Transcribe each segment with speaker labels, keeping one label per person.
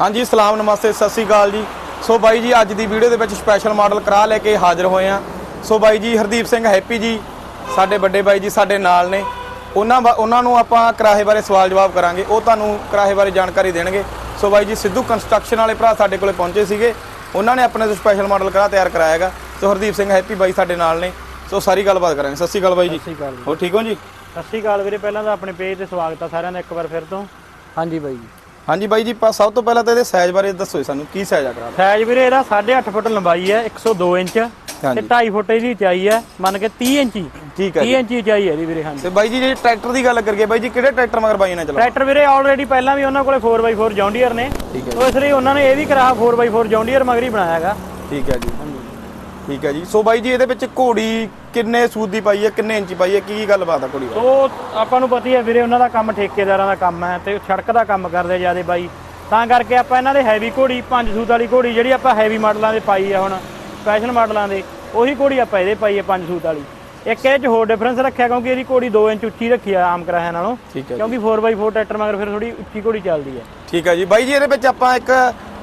Speaker 1: ਹਾਂਜੀ ਸਲਾਮ ਨਮਸਤੇ ਸਤਿ ਸ੍ਰੀ ਅਕਾਲ ਜੀ। ਸੋ ਬਾਈ ਜੀ ਅੱਜ ਦੀ ਵੀਡੀਓ ਦੇ ਵਿੱਚ ਸਪੈਸ਼ਲ ਮਾਡਲ ਕਰਾ ਲੈ ਕੇ ਹਾਜ਼ਰ ਹੋਏ ਆ ਸੋ ਬਾਈ ਜੀ ਹਰਦੀਪ ਸਿੰਘ ਹੈਪੀ ਜੀ ਸਾਡੇ ਵੱਡੇ ਬਾਈ ਜੀ ਸਾਡੇ ਨਾਲ ਨੇ। ਉਹਨਾਂ ਬਾ- ਉਹਨਾਂ ਨੂੰ ਆਪਾਂ ਕਿਰਾਏ ਬਾਰੇ ਸਵਾਲ ਜਵਾਬ ਕਰਾਂਗੇ। ਉਹ ਤੁਹਾਨੂੰ ਕਿਰਾਏ ਬਾਰੇ ਜਾਣਕਾਰੀ ਦੇਣਗੇ। ਸੋ ਬਾਈ ਜੀ ਸਿੱਧੂ ਕੰਸਟਰਕਸ਼ਨ ਵਾਲੇ ਭਰਾ ਸਾਡੇ ਕੋਲੇ ਪਹੁੰਚੇ ਸੀਗੇ। ਉਹਨਾਂ ਨੇ ਆਪਣੇ ਤੋਂ ਸਪੈਸ਼ਲ ਮਾਡਲ ਕਰਾ ਤਿਆਰ ਕਰਾਇਆ ਹੈਗਾ। ਸੋ ਹਰਦੀਪ ਸਿੰਘ ਹੈਪੀ ਬਾਈ ਸਾਡੇ ਨਾਲ ਨੇ। ਸੋ ਸਾਰੀ ਗੱਲਬਾਤ ਕਰਾਂਗੇ। ਸਤਿ ਸ੍ਰੀ ਅਕਾਲ ਬਾਈ ਜੀ।
Speaker 2: ਸਤਿ ਸ਼੍ਰੀ ਅਕਾਲ ਜੀ।
Speaker 1: ਹੋ ਠੀਕ ਹੋ ਜੀ?
Speaker 2: ਸਤਿ ਸ਼੍ਰੀ ਅਕਾਲ ਵੀਰੇ ਪਹਿਲਾਂ ਤਾਂ ਆਪਣੇ ਪੇਜ ਤੇ ਸਵਾਗਤ ਆ ਸਾਰਿਆਂ ਦਾ ਇੱਕ ਵਾਰ ਫਿਰ ਤੋਂ। ਹਾਂਜੀ ਬਾਈ ਜੀ।
Speaker 1: ਹਾਂਜੀ ਬਾਈ ਜੀ ਸਭ ਤੋਂ ਪਹਿਲਾਂ ਤਾਂ ਇਹਦੇ ਸਾਈਜ਼ ਬਾਰੇ ਦੱਸੋ ਸਾਨੂੰ ਕੀ ਸਾਈਜ਼ ਆ ਕਰਾ
Speaker 2: ਸਾਈਜ਼ ਵੀਰੇ ਇਹਦਾ 8.5 ਫੁੱਟ ਲੰਬਾਈ ਹੈ 102 ਇੰਚ ਤੇ
Speaker 1: ਹਾਂਜੀ
Speaker 2: 2.5 ਫੁੱਟ ਇਹਦੀ ਉਚਾਈ ਹੈ ਮੰਨ ਕੇ 30 ਇੰਚੀ।
Speaker 1: ਠੀਕ ਹੈ
Speaker 2: 30 ਇੰਚੀ ਉਚਾਈ ਹੈ ਇਹਦੀ ਵੀਰੇ ਹਾਂਜੀ।
Speaker 1: ਤੇ ਬਾਈ ਜੀ ਜੇ ਟਰੈਕਟਰ ਦੀ ਗੱਲ ਕਰੀਏ ਬਾਈ ਜੀ ਕਿਹੜੇ ਟਰੈਕਟਰ ਮਗਰ ਬਾਈ ਨੇ ਚਲਾਇਆ
Speaker 2: ਟਰੈਕਟਰ ਵੀਰੇ ਆਲਰੇਡੀ ਪਹਿਲਾਂ ਵੀ ਉਹਨਾਂ ਕੋਲੇ 4x4 ਜੌਂਡੀਅਰ ਨੇ।
Speaker 1: ਠੀਕ ਹੈ
Speaker 2: ਉਹ ਇਸ ਲਈ ਉਹਨਾਂ ਨੇ ਇਹ ਵੀ ਕਰਾ 4x4 ਜੌਂਡੀਅਰ ਮਗਰ ਹੀ ਬਣਾਇਆ ਹੈਗਾ।
Speaker 1: ਠੀਕ ਹੈ ਜੀ। ਠੀਕ ਹੈ ਜੀ। ਸੋ ਬਾਈ ਜੀ ਇਹਦੇ ਵਿੱਚ ਘੋੜੀ ਕਿੰਨੇ ਸੂਦ ਦੀ ਪਾਈ ਹੈ ਕਿੰਨੇ ਇੰਚੀ ਪਾਈ ਹੈ ਕੀ ਕੀ ਗੱਲਬਾਤ ਆ ਘੋੜੀ
Speaker 2: ਉਹ ਆਪਾਂ ਨੂੰ ਪਤਾ ਹੀ ਹੈ ਵੀਰੇ ਉਹਨਾਂ ਦਾ ਕੰਮ ਠੇਕੇਦਾਰਾਂ ਦਾ ਕੰਮ ਹੈ ਤੇ ਉਹ ਸੜਕ ਦਾ ਕੰਮ ਕਰਦੇ ਜਿਆਦੇ ਬਾਈ। ਤਾਂ ਕਰਕੇ ਆਪਾਂ ਇਹਨਾਂ ਦੇ ਹੈਵੀ ਘੋੜੀ ਪੰਜ ਸੂਤ ਵਾਲੀ ਘੋੜੀ ਜਿਹੜੀ ਆਪਾਂ ਹੈਵੀ ਮਾਡਲਾਂ ਦੇ ਪਾਈ ਆ ਹੁਣ ਸਪੈਸ਼ਲ ਮਾਡਲਾਂ ਦੇ ਉਹੀ ਘੋੜੀ ਆਪਾਂ ਇਹਦੇ ਪਾਈ ਹੈ ਪੰਜ ਸੂਤ ਵਾਲੀ। ਇੱਕ ਇਹ ਚ ਹੋਰ ਡਿਫਰੈਂਸ ਰੱਖਿਆ ਕਿਉਂਕਿ ਇਹਦੀ ਘੋੜੀ 2 ਇੰਚ ਉੱਚੀ ਰੱਖੀ ਆ ਆਮ ਕਰਾਇਆ ਨਾਲੋਂ। ਕਿਉਂਕਿ 4x4 ਟਰੈਕਟਰ ਮਗਰ ਫਿਰ ਥੋੜੀ ਉੱਚੀ ਘੋੜੀ ਚੱਲਦੀ ਹੈ।
Speaker 1: ਠੀਕ ਹੈ ਜੀ। ਬਾਈ ਜੀ ਇਹਦੇ ਵਿੱਚ ਆਪਾਂ ਇੱਕ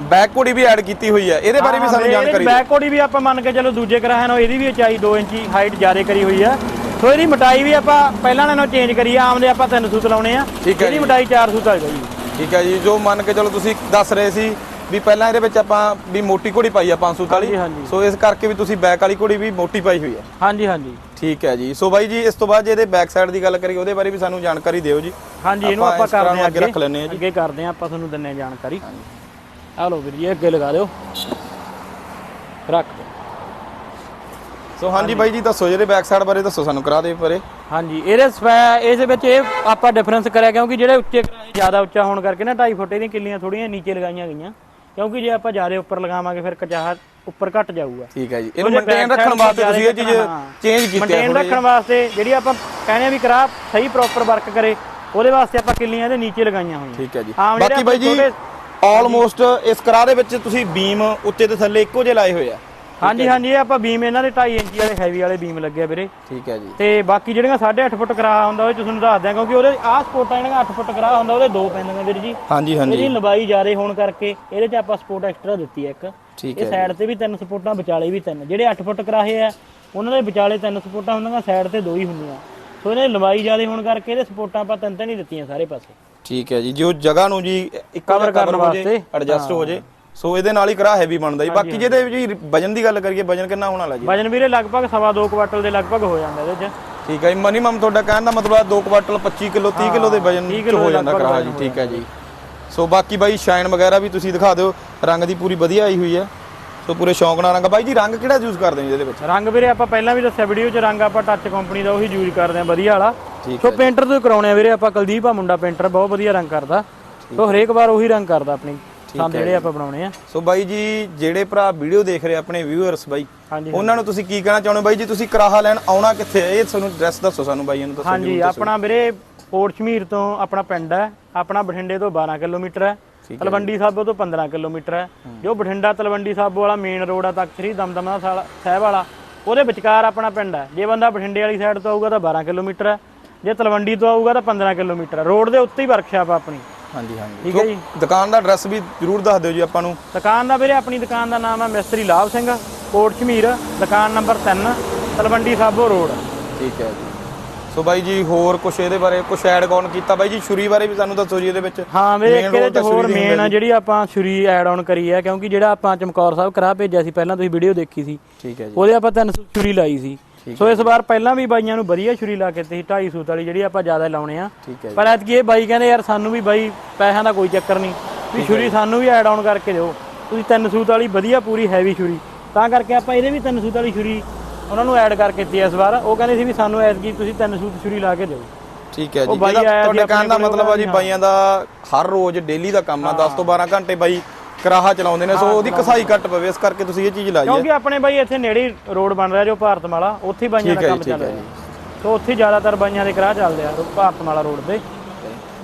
Speaker 1: ਬੈਕ ਵੀ ਐਡ ਕੀਤੀ ਹੋਈ ਹੈ। ਇਹਦੇ ਬਾਰੇ ਵੀ ਸਾਨੂੰ ਜਾਣਕਾਰੀ।
Speaker 2: ਬੈਕ ਘੋੜੀ ਵੀ ਆਪਾਂ ਮੰਨ ਕੇ ਚਲੋ ਦੂਜੇ ਕਰਾਇਆ ਨਾਲੋਂ ਇਹਦੀ ਵੀ ਉਚਾਈ 2 ਇੰਚੀ ਹਾਈਟ ਜ਼ਿਆਦਾ ਕਰੀ ਹੋਈ ਆ ਸੋ ਇਹਦੀ ਮੋਟਾਈ ਵੀ ਆਪਾਂ ਪਹਿਲਾਂ ਨਾਲੋਂ ਚੇਂਜ ਕਰੀ ਆ ਆਮ ਦੇ ਆਪਾਂ 3 ਸੂਤ ਲਾਉਣੇ ਆ।
Speaker 1: ਹੈ
Speaker 2: ਇਹਦੀ। ਮੋਟਾਈ 4 ਸੂਤ ਆ ਗਈ।
Speaker 1: ਠੀਕ ਹੈ ਜੀ ਜੋ ਮੰਨ ਕੇ ਚਲੋ ਤੁਸੀਂ ਦੱਸ ਰਹੇ ਸੀ ਵੀ ਪਹਿਲਾਂ ਇਹਦੇ ਵਿੱਚ ਆਪਾਂ ਵੀ ਮੋਟੀ ਘੋੜੀ ਪਾਈ ਆ 500 ਵਾਲੀ।
Speaker 2: ਹਾਂਜੀ, ਹਾਂਜੀ।
Speaker 1: ਸੋ ਇਸ ਕਰਕੇ ਵੀ ਤੁਸੀਂ ਬੈਕ ਵਾਲੀ ਘੋੜੀ ਵੀ ਮੋਟੀ ਪਾਈ ਹੋਈ ਹੈ।
Speaker 2: ਹਾਂਜੀ ਹਾਂਜੀ।
Speaker 1: ਠੀਕ ਹੈ ਜੀ। ਸੋ ਬਾਈ ਜੀ ਇਸ ਤੋਂ ਬਾਅਦ ਜੇ ਇਹਦੇ ਬੈਕ ਸਾਈਡ ਦੀ ਗੱਲ ਕਰੀਏ ਉਹਦੇ ਬਾਰੇ ਵੀ ਸਾਨੂੰ ਜਾਣਕਾਰੀ ਦਿਓ ਜੀ।
Speaker 2: ਹਾਂਜੀ ਇਹਨੂੰ
Speaker 1: ਆਪਾਂ
Speaker 2: ਕਰਦੇ ਹਾਂ
Speaker 1: ਅੱਗੇ ਰੱਖ ਲੈਂਦੇ ਹਾਂ ਜੀ।
Speaker 2: ਅੱਗੇ ਕਰਦੇ ਹਾਂ ਆਪਾਂ ਤੁਹਾਨੂੰ ਦਿੰਨੇ ਜਾਣਕਾਰੀ। ਆ ਲਓ ਵੀਰ ਜੀ ਅੱਗੇ ਲਗਾ ਦਿਓ ਰੱਖ ਦਿਓ।
Speaker 1: ਸੋ ਹਾਂਜੀ ਬਾਈ ਜੀ ਦੱਸੋ ਜਿਹਦੇ ਬੈਕ ਸਾਈਡ ਬਾਰੇ ਦੱਸੋ ਸਾਨੂੰ ਕਰਾ ਦੇ ਪਰੇ।
Speaker 2: ਹਾਂਜੀ ਇਹਦੇ ਇਹਦੇ ਵਿੱਚ ਇਹ ਆਪਾਂ ਡਿਫਰੈਂਸ ਕਰਿਆ ਕਿਉਂਕਿ ਜਿਹੜੇ ਉੱਚੇ ਕਿਰਾਏ ਜ਼ਿਆਦਾ ਉੱਚਾ ਹੋਣ ਕਰਕੇ ਨਾ 2.5 ਫੁੱਟ ਦੀਆਂ ਕਿੱਲੀਆਂ ਥੋੜੀਆਂ ਨੀਚੇ ਲਗਾਈਆਂ ਗਈਆਂ। ਕਿਉਂਕਿ ਜੇ ਆਪਾਂ ਜ਼ਿਆਦਾ ਉੱਪਰ ਲਗਾਵਾਂਗੇ ਫਿਰ ਕਚਾਹ ਉੱਪਰ ਘਟ ਜਾਊਗਾ।
Speaker 1: ਠੀਕ ਹੈ ਜੀ। ਇਹਨੂੰ ਮੇਨਟੇਨ ਰੱਖਣ ਵਾਸਤੇ ਤੁਸੀਂ ਇਹ ਚੀਜ਼। ਚੇਂਜ ਕੀਤੀ ਹੈ
Speaker 2: ਮੇਨਟੇਨ ਰੱਖਣ ਵਾਸਤੇ ਜਿਹੜੀ ਆਪਾਂ ਕਹਿੰਦੇ ਆ ਵੀ ਕਰਾ ਸਹੀ ਪ੍ਰੋਪਰ ਵਰਕ ਕਰੇ ਉਹਦੇ ਵਾਸਤੇ ਆਪਾਂ ਕਿੱਲੀਆਂ ਦੇ ਨੀਚੇ ਲਗਾਈਆਂ ਹੋਈਆਂ।
Speaker 1: ਠੀਕ ਹੈ ਜੀ।
Speaker 2: ਜਿਹੜੇ
Speaker 1: ਬਾਕੀ ਬਾਈ ਜੀ ਆਲਮੋਸਟ ਇਸ ਕਰਾ ਦੇ ਵਿੱਚ ਤੁਸੀਂ ਬੀਮ ਉੱਤੇ ਤੇ ਥੱਲੇ ਇੱਕੋ ਜਿਹੇ ਲਾਏ ਹੋਏ ਆ।
Speaker 2: ਹਾਂਜੀ ਹਾਂਜੀ ਇਹ ਆਪਾਂ ਬੀਮ ਇਹਨਾਂ ਦੇ 2.5 ਇੰਚੀ ਵਾਲੇ ਹੈਵੀ ਵਾਲੇ ਬੀਮ ਲੱਗੇ ਆ ਵੀਰੇ।
Speaker 1: ਠੀਕ ਹੈ ਜੀ।
Speaker 2: ਤੇ ਬਾਕੀ ਜਿਹੜੀਆਂ 8.5 ਫੁੱਟ ਕਰਾ ਹੁੰਦਾ ਉਹ ਤੁਹਾਨੂੰ ਦੱਸ ਦਿਆਂ ਕਿਉਂਕਿ ਉਹਦੇ ਆਹ ਸਪੋਰਟਾਂ ਜਿਹੜੀਆਂ 8 ਫੁੱਟ ਕਰਾ ਹੁੰਦਾ ਉਹਦੇ ਦੋ ਪੈਂਦੀਆਂ ਵੀਰ ਜੀ।
Speaker 1: ਹਾਂਜੀ
Speaker 2: ਇਹਦੀ
Speaker 1: ਹਾਂਜੀ
Speaker 2: ਲੰਬਾਈ ਜ਼ਿਆਦਾ ਹੋਣ ਕਰਕੇ ਇਹਦੇ 'ਚ ਆਪਾਂ ਸਪੋਰਟ ਐਕਸਟਰਾ ਦਿੱਤੀ ਹੈ ਇੱਕ।
Speaker 1: ਠੀਕ
Speaker 2: ਇਹ ਸਾਈਡ ਤੇ ਵੀ ਤਿੰਨ ਸਪੋਰਟਾਂ ਵਿਚਾਲੇ ਵੀ ਤਿੰਨ। ਜਿਹੜੇ 8 ਫੁੱਟ ਕਰਾਹੇ ਆ ਉਹਨਾਂ ਦੇ ਵਿਚਾਲੇ ਤਿੰਨ ਸਪੋਰਟਾਂ ਹੁੰਦੀਆਂ ਸਾਈਡ ਤੇ ਦੋ ਹੀ ਹੁੰਦੀਆਂ। ਸੋ ਇਹਦੇ ਲੰਬਾਈ ਜ਼ਿਆਦਾ ਹੋਣ ਕਰਕੇ ਇਹਦੇ ਸਪੋਰਟਾਂ ਆਪਾਂ ਤਿੰਨ ਤਿੰਨ ਹੀ ਦਿੱਤੀਆਂ ਸਾਰੇ ਪਾਸੇ।
Speaker 1: ਠੀਕ ਹੈ ਜੀ ਜੋ ਜਗ੍ਹਾ ਨੂੰ ਜੀ ਇੱਕੋ
Speaker 2: ਕਰਨ
Speaker 1: ਕਵਰ ਜੇ
Speaker 2: ਵਾਸਤੇ।
Speaker 1: ਐਡਜਸਟ ਹੋ ਜੇ ਸੋ ਇਹਦੇ ਨਾਲ ਹੀ ਕਰਾ ਹੈਵੀ ਬਣਦਾ ਜੀ। ਬਾਕੀ ਜਿਹਦੇ ਜੀ ਵਜਨ ਦੀ ਗੱਲ ਕਰੀਏ ਵਜਨ ਕਿੰਨਾ ਹੋਣਾ ਲਾ ਜੀ?
Speaker 2: ਵਜਨ ਵੀਰੇ ਲਗਭਗ ਸਵਾ ਦੋ ਕੁਆਟਲ ਦੇ ਲਗਭਗ ਹੋ ਜਾਂਦਾ ਇਹਦੇ 'ਚ।
Speaker 1: ਠੀਕ ਹੈ ਜੀ ਮਿਨੀਮਮ ਤੁਹਾਡਾ ਕਹਿਣ ਦਾ ਮਤਲਬ ਹੈ 2 ਕੁਆਟਲ 25 ਕਿਲੋ 30 ਕਿਲੋ ਦੇ ਵਜਨ
Speaker 2: 30
Speaker 1: ਚ
Speaker 2: ਕਿਲੋ
Speaker 1: ਹੋ ਜਾਂਦਾ ਕਰਾ ਜੀ ਠੀਕ ਹੈ ਜੀ। ਸੋ ਬਾਕੀ ਬਾਈ ਸ਼ਾਈਨ ਵਗੈਰਾ ਵੀ ਤੁਸੀਂ ਦਿਖਾ ਦਿਓ। ਰੰਗ ਦੀ ਪੂਰੀ ਵਧੀਆ ਆਈ ਹੋਈ ਹੈ। ਸੋ ਪੂਰੇ ਸ਼ੌਂਕ ਨਾਲ ਰੰਗ। ਬਾਈ ਜੀ ਰੰਗ ਕਿਹੜਾ ਯੂਜ਼ ਕਰਦੇ ਹੋ ਇਹਦੇ ਵਿੱਚ?
Speaker 2: ਰੰਗ ਵੀਰੇ ਆਪਾਂ ਪਹਿਲਾਂ ਵੀ ਦੱਸਿਆ ਵੀਡੀਓ 'ਚ ਰੰਗ ਆਪਾਂ ਟੱਚ ਕੰਪਨੀ ਦਾ ਉਹੀ ਯੂਜ਼ ਕਰਦੇ ਆ ਵਧੀਆ ਵਾਲਾ। ਸੋ ਪੇਂਟਰ ਤੋਂ ਕਰਾਉਣੇ ਆ ਵੀਰੇ ਆਪਾਂ ਕੁਲਦੀਪ ਆ ਮੁੰਡਾ ਪੇਂਟਰ ਬਹੁਤ ਵਧੀਆ ਰੰਗ ਕਰਦਾ। ਸੋ ਹਰੇਕ ਵਾਰ ਉਹੀ ਰੰਗ ਕਰਦਾ ਆਪਣੀ ਸੰਦ ਜਿਹੜੇ ਆਪਾਂ ਬਣਾਉਣੇ ਆ।
Speaker 1: ਸੋ ਬਾਈ ਜੀ ਜਿਹੜੇ ਭਰਾ ਵੀਡੀਓ ਦੇਖ ਰਹੇ ਆਪਣੇ ਵਿਊਅਰਸ ਬਾਈ ਉਹਨਾਂ ਨੂੰ ਤੁਸੀਂ ਕੀ ਕਹਿਣਾ ਚਾਹੁੰਦੇ ਬਾਈ ਜੀ ਤੁਸੀਂ ਕਰਾਹਾ ਲੈਣ ਆਉਣਾ ਕਿੱਥੇ? ਇਹ ਤੁਹਾਨੂੰ ਐਡਰੈਸ ਦੱਸੋ ਸਾਨੂੰ ਬਾਈਆਂ ਨੂੰ ਦੱਸੋ
Speaker 2: ਹਾਂਜੀ ਆਪਣਾ ਵੀਰੇ ਕੋਟ ਸ਼ਮੀਰ ਤੋਂ ਆਪਣਾ ਪਿੰਡ ਹੈ ਆਪਣਾ ਬਠਿੰਡੇ ਤੋਂ 12 ਕਿਲੋਮੀਟਰ ਹੈ। ਤਲਵੰਡੀ ਸਾਬੋ ਤੋਂ 15 ਕਿਲੋਮੀਟਰ ਹੈ। ਜੋ ਬਠਿੰਡਾ ਤਲਵੰਡੀ ਸਾਬੋ ਵਾਲਾ ਮੇਨ ਰੋਡ ਆ ਤੱਕ ਸ੍ਰੀ ਦਮਦਮਾ ਸਾਹਿਬ ਵਾਲਾ ਉਹਦੇ ਵਿਚਕਾਰ ਆਪਣਾ ਪਿੰਡ ਹੈ। ਜੇ ਬੰਦਾ ਬਠਿੰਡੇ ਵਾਲੀ ਸਾਈਡ ਤੋਂ ਆਊਗਾ ਤਾਂ 12 ਕਿਲੋਮੀਟਰ ਹੈ। ਜੇ ਤਲਵੰਡੀ ਤੋਂ ਆਊਗਾ ਤਾਂ 15 ਕਿਲੋਮੀਟਰ ਹੈ। ਰੋਡ ਦੇ ਉੱਤੇ ਹੀ ਵਰਕਸ਼ਾਪ ਆ ਆਪਣੀ।
Speaker 1: ਹਾਂਜੀ ਹਾਂਜੀ।
Speaker 2: ਠੀਕ ਹੈ ਜੀ।
Speaker 1: ਦੁਕਾਨ ਦਾ ਐਡਰੈਸ ਵੀ ਜਰੂਰ ਦੱਸ ਦਿਓ ਜੀ ਆਪਾਂ ਨੂੰ।
Speaker 2: ਦੁਕਾਨ ਦਾ ਵੀਰੇ ਆਪਣੀ ਦੁਕਾਨ ਦਾ ਨਾਮ ਹੈ ਮਿਸਤਰੀ ਲਾਭ ਸਿੰਘ ਕੋਟ ਸ਼ਮੀਰ ਦੁਕਾਨ ਨੰਬਰ 3 ਤਲਵੰਡੀ ਸਾਬੋ ਰੋਡ
Speaker 1: ਠੀਕ ਹੈ ਜੀ। ਸੋ ਬਾਈ ਜੀ ਹੋਰ ਕੁਝ ਇਹਦੇ ਬਾਰੇ ਕੁਝ ਐਡ ਕੌਣ ਕੀਤਾ? ਬਾਈ ਜੀ ਛੁਰੀ ਬਾਰੇ ਵੀ ਸਾਨੂੰ ਦੱਸੋ ਜੀ ਇਹਦੇ ਵਿੱਚ।
Speaker 2: ਹਾਂ ਵੀਰੇ ਇੱਕ ਇਹਦੇ ਚ
Speaker 1: ਤਾਂ
Speaker 2: ਹੋਰ ਮੇਨ ਜਿਹੜੀ ਆਪਾਂ ਛੁਰੀ ਐਡ ਆਨ ਕਰੀ ਹੈ ਕਿਉਂਕਿ ਜਿਹੜਾ ਆਪਾਂ ਚਮਕੌਰ ਸਾਹਿਬ ਕਰਾ ਭੇਜਿਆ ਸੀ ਪਹਿਲਾਂ ਤੁਸੀਂ ਵੀਡੀਓ ਦੇਖੀ ਸੀ।
Speaker 1: ਠੀਕ ਹੈ ਜੀ।
Speaker 2: ਉਹਦੇ ਆਪਾਂ 300 ਛੁਰੀ ਲਾਈ ਸੀ। ਸੋ ਇਸ ਵਾਰ ਪਹਿਲਾਂ ਵੀ ਬਾਈਆਂ ਨੂੰ ਵਧੀਆ ਛੁਰੀ ਲਾ ਕੇ ਦਿੱਤੀ 250 ਸੂਤ ਵਾਲੀ ਜਿਹੜੀ ਆਪਾਂ ਜ਼ਿਆਦਾ ਲਾਉਣੇ ਆ। ਪਰ ਐਤਕੀ ਇਹ ਬਾਈ ਕਹਿੰਦੇ ਯਾਰ ਸਾਨੂੰ ਵੀ ਬਾਈ ਪੈਸਿਆਂ ਦਾ ਕੋਈ ਚੱਕਰ ਨਹੀਂ। ਵੀ ਛੁਰੀ ਸਾਨੂੰ ਵੀ ਐਡ ਆਨ ਕਰਕੇ ਦਿਓ। ਤੁਸੀਂ 3 ਸੂਤ ਵਾਲੀ ਵਧੀਆ ਪੂਰੀ ਹੈਵੀ ਛੁਰੀ। ਤਾਂ ਕਰਕੇ ਆਪਾਂ ਇਹਦੇ ਵੀ 3 ਸੂਤ ਵਾਲੀ ਛੁਰੀ ਉਹਨਾਂ ਨੂੰ ਐਡ ਕਰਕੇ ਦਿੱਤੀ ਇਸ ਵਾਰ। ਉਹ ਕਹਿੰਦੇ ਸੀ ਵੀ ਸਾਨੂੰ ਐਤਕੀ ਤੁਸੀਂ 3 ਸੂਤ ਛੁਰੀ ਲਾ ਕੇ ਦਿਓ।
Speaker 1: ਠੀਕ ਹੈ ਜੀ।
Speaker 2: ਸੀ
Speaker 1: ਤੁਹਾਡੇ ਕਹਿਣ ਦਾ ਮਤਲਬ ਆ ਜੀ ਬਾਈਆਂ ਦਾ ਹਰ ਰੋਜ਼ ਡੇਲੀ ਦਾ ਕੰਮ ਆ 10 ਤੋਂ 12 ਘੰਟੇ ਬਾਈ ਕਰਾਹਾ ਚਲਾਉਂਦੇ ਨੇ ਸੋ ਉਹਦੀ ਕਸਾਈ ਘੱਟ ਪਵੇ ਇਸ ਕਰਕੇ ਤੁਸੀਂ ਇਹ ਚੀਜ਼ ਲਾਈ ਹੈ।
Speaker 2: ਕਿਉਂਕਿ ਆਪਣੇ ਬਾਈ ਇੱਥੇ ਨੇੜੇ ਰੋਡ ਬਣ ਰਿਹਾ ਜੋ ਭਾਰਤ ਮਾਲਾ ਉੱਥੇ ਬਾਈਆਂ ਦਾ ਕੰਮ ਚੱਲ ਰਿਹਾ। ਸੋ ਉੱਥੇ ਜ਼ਿਆਦਾਤਰ ਬਾਈਆਂ ਦੇ ਕਰਾਹ ਚੱਲਦੇ ਆ ਭਾਰਤ ਮਾਲਾ ਰੋਡ ਤੇ।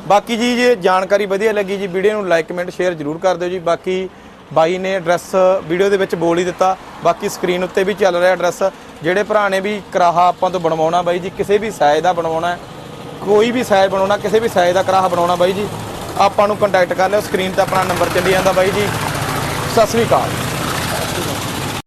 Speaker 1: ਬਾਕੀ ਜੀ ਜੇ ਜਾਣਕਾਰੀ ਵਧੀਆ ਲੱਗੀ ਜੀ ਵੀਡੀਓ ਨੂੰ ਲਾਈਕ ਕਮੈਂਟ ਸ਼ੇਅਰ ਜਰੂਰ ਕਰ ਦਿਓ ਜੀ। ਬਾਕੀ ਬਾਈ ਨੇ ਐਡਰੈਸ ਵੀਡੀਓ ਦੇ ਵਿੱਚ ਬੋਲ ਹੀ ਦਿੱਤਾ। ਬਾਕੀ ਸਕਰੀਨ ਉੱਤੇ ਵੀ ਚੱਲ ਰਿਹਾ ਐਡਰੈਸ ਜਿਹੜੇ ਭਰਾ ਨੇ ਵੀ ਕਰਾਹਾ ਆਪਾਂ ਤੋਂ ਬਣਵਾਉਣਾ ਬਾਈ ਜੀ, ਕਿਸੇ ਵੀ ਸਾਈਜ਼ ਦਾ ਬਣਵਾਉਣਾ ਕੋਈ ਵੀ ਸਾਈਜ਼ ਬਣਾਉਣਾ, ਕਿਸੇ ਵੀ ਸਾਈਜ਼ ਦਾ ਕਰਾਹਾ ਬਣਾਉਣਾ ਬਾਈ ਜੀ। ਆਪਾਂ ਨੂੰ ਕੰਟੈਕਟ ਕਰ ਲਿਓ। ਸਕਰੀਨ ਤੇ ਆਪਣਾ ਨੰਬਰ ਚੱਲੀ ਜਾਂਦਾ ਬਾਈ ਜੀ। ਸਤਿ ਸ੍ਰੀ ਅਕਾਲ।